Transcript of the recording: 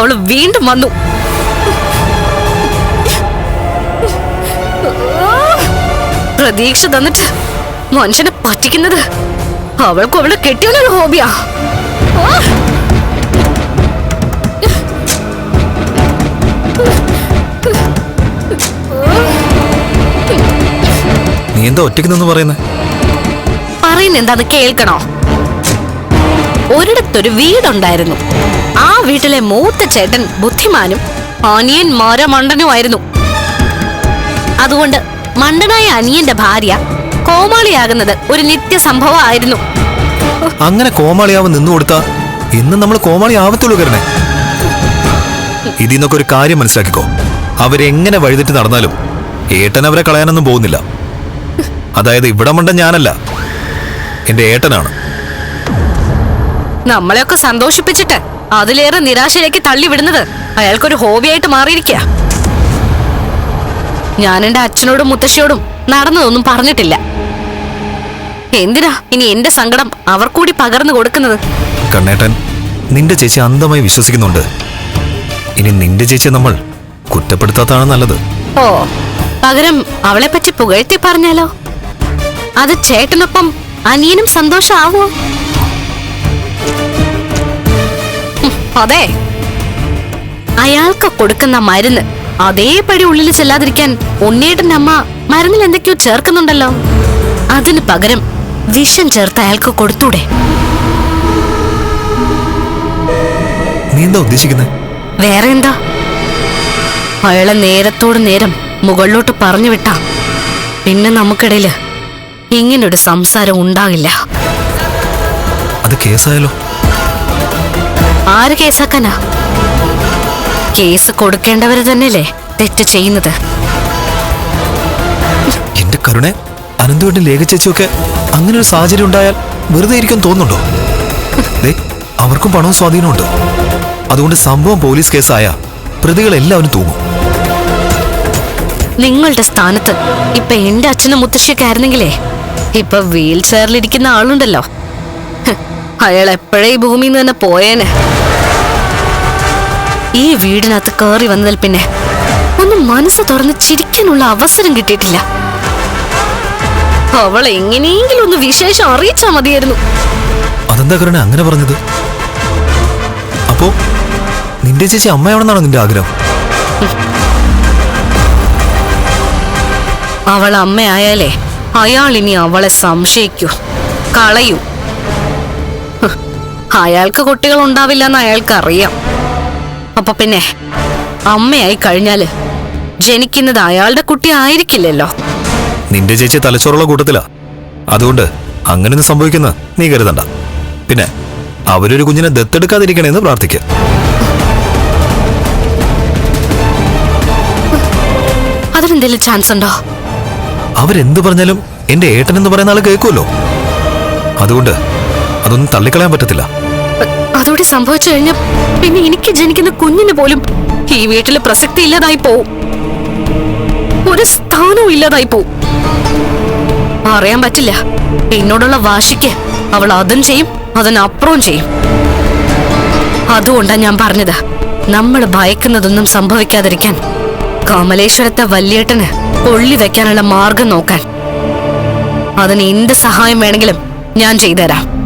അവൾ വീണ്ടും വന്നു. പ്രതീക്ഷ തന്നിട്ട് മനുഷ്യനെ പറ്റിക്കുന്നത് അവൾക്ക് അവളെ കെട്ടിയവനൊരു ഹോബിയാ! നീ എന്താ ഒറ്റയ്ക്ക് നിന്ന് പറയുന്നേ? പറയുന്ന എന്താന്ന് കേൾക്കണോ? ഒരിടത്തൊരു വീടുണ്ടായിരുന്നു. ആ വീട്ടിലെ മൂത്ത ചേട്ടൻ ബുദ്ധിമാനും അനിയൻ മരമണ്ടനുമായിരുന്നു. അതുകൊണ്ട് മണ്ടനായ അനിയന്റെ ഭാര്യ കോമാളിയാകുന്നത് ഒരു നിത്യ സംഭവമായിരുന്നു അങ്ങനെ കോമാളിയാവും നിന്നു കൊടുത്ത ഇന്ന് നമ്മൾ കോമാളി ആവത്തുള്ളൂ കരണേ. ഇതിൽ നിന്നൊക്കെ ഒരു കാര്യം മനസ്സിലാക്കിക്കോ. അവരെങ്ങനെ വഴിതെറ്റി നടന്നാലും ഏട്ടൻ അവരെ കളയാനൊന്നും പോകുന്നില്ല. അതായത് ഇവിടെ മണ്ട ഞാനല്ല. എന്റെ ഏട്ടനാണ്. നമ്മളെയൊക്കെ സന്തോഷിപ്പിച്ചിട്ട് അതിലേറെ നിരാശയിലേക്ക് തള്ളിവിടുന്നത് അയാൾക്കൊരു ഹോബിയായിട്ട് മാറിയിരിക്കുക ഞാൻ എന്റെ അച്ഛനോടും മുത്തശ്ശിയോടും നടന്നതൊന്നും പറഞ്ഞിട്ടില്ല. എന്തിനാ ഇനി എന്റെ സങ്കടം അവർ കൂടി പകർന്നു കൊടുക്കുന്നത്? കണ്ണേട്ടൻ നിന്റെ ചേച്ചി അന്ധമായി വിശ്വസിക്കുന്നുണ്ട്. ഇനി നിന്റെ ചേച്ചിയെ നമ്മൾ കുറ്റപ്പെടുത്താത്താണ് നല്ലത്. ഓ പകരം അവളെ പറ്റി പുകഴ്ത്തി പറഞ്ഞാലോ? അത് ചേട്ടനൊപ്പം അനിയനും സന്തോഷാവോ? അതെ. അയാൾക്ക് കൊടുക്കുന്ന മരുന്ന് അതേപടി ഉള്ളിൽ ചെല്ലാതിരിക്കാൻ ഉണ്ണിയേട്ടന്റെ അമ്മ മരുന്നിൽ എന്തൊക്കെയോ ചേർക്കുന്നുണ്ടല്ലോ. അതിന് പകരം വിഷം ചേർത്ത് അയാൾക്ക് കൊടുത്തൂടെ? നീ എന്താ ഉദ്ദേശിക്കുന്നത് വേറെ എന്താ അയാളെ നേരത്തോട് നേരം മുകളിലോട്ട് പറഞ്ഞു വിട്ടാ. പിന്നെ നമുക്കിടയിൽ ഇങ്ങനൊരു സംസാരം ഉണ്ടാകില്ല. അത് കേസായാലോ ആര് കേസാക്കാനാ? കേസ് കൊടുക്കേണ്ടവര് തന്നെയല്ലേ തെറ്റ് ചെയ്യുന്നത്. എന്റെ കരുണെ അനന്തുവിന്റെ ലേഖ ചേച്ചിയൊക്കെ അങ്ങനെ ഒരു സാഹചര്യം ഉണ്ടായാൽ വെറുതെ ഇരിക്കാൻ തോന്നുന്നുണ്ടോ? അവർക്കും പണവും സ്വാധീനമുണ്ട് അതുകൊണ്ട് സംഭവം പോലീസ് കേസായ പ്രതികളെല്ലാവരും തൂങ്ങും. നിങ്ങളുടെ സ്ഥാനത്ത് ഇപ്പൊ എന്റെ അച്ഛനും മുത്തശ്ശിയൊക്കെ ആയിരുന്നെങ്കിലേ ഇപ്പൊ വീൽ ചെയറിലിരിക്കുന്ന ആളുണ്ടല്ലോ. അയാൾ എപ്പോഴേ ഈ ഭൂമിയിൽ നിന്ന് തന്നെ പോയേനെ? ഈ വീടിനകത്ത് കയറി വന്നതിൽ പിന്നെ ഒന്ന് മനസ്സ് തുറന്ന് ചിരിക്കാനുള്ള അവസരം കിട്ടിയിട്ടില്ല. അവൾ എങ്ങനെയെങ്കിലും ഒന്ന് വിശേഷം അറിയിച്ചാ മതിയായിരുന്നു. അതെന്താ കരുണ അങ്ങനെ പറഞ്ഞത്? അപ്പോ നിന്റെ ചേച്ചി അമ്മയാണെന്നാണോ നിന്റെ ആഗ്രഹം? അവൾ അമ്മയായാലേ അയാൾ ഇനി അവളെ സംശയിക്കൂ കളയൂ. അയാൾക്ക് കുട്ടികൾ ഉണ്ടാവില്ല എന്ന് അയാൾക്ക് അറിയാം അപ്പൊ പിന്നെ അമ്മയായി കഴിഞ്ഞാൽ ജനിക്കുന്നത് അയാളുടെ കുട്ടി ആയിരിക്കില്ലല്ലോ. നിന്റെ ചേച്ചി തലച്ചോറുള്ള കൂട്ടത്തിലാ. അതുകൊണ്ട് അങ്ങനെയൊന്നും സംഭവിക്കുന്ന നീ കരുതണ്ട. പിന്നെ അവരൊരു കുഞ്ഞിനെ ദത്തെടുക്കാതിരിക്കണേന്ന് പ്രാർത്ഥിക്കുക അതിനെന്തെങ്കിലും ചാൻസ് ഉണ്ടോ? അവരെന്ത് പറഞ്ഞാലും എന്റെ ഏട്ടൻ എന്ന് പറയുന്ന ആൾ കേൾക്കുമല്ലോ. അതുകൊണ്ട് അതൊന്നും തള്ളിക്കളയാൻ പറ്റത്തില്ല. അതോടെ സംഭവിച്ചു കഴിഞ്ഞാൽ പിന്നെ എനിക്ക് ജനിക്കുന്ന കുഞ്ഞിന് പോലും ഈ വീട്ടിലെ പ്രസക്തി ഇല്ലാതായി പോവും. ഒരു സ്ഥാനവും ഇല്ലാതായി പോവും. അറിയാൻ പറ്റില്ല. എന്നോടുള്ള വാശിക്ക് അവൾ അതും ചെയ്യും അതിനപ്പുറവും ചെയ്യും. അതുകൊണ്ടാ ഞാൻ പറഞ്ഞത്. നമ്മൾ ഭയക്കുന്നതൊന്നും സംഭവിക്കാതിരിക്കാൻ. കമലേശ്വരത്തെ വല്യേട്ടന് കൊള്ളി വെക്കാനുള്ള മാർഗം നോക്കാൻ. അതിന് എന്ത് സഹായം വേണമെങ്കിലും ഞാൻ ചെയ്തുതരാം.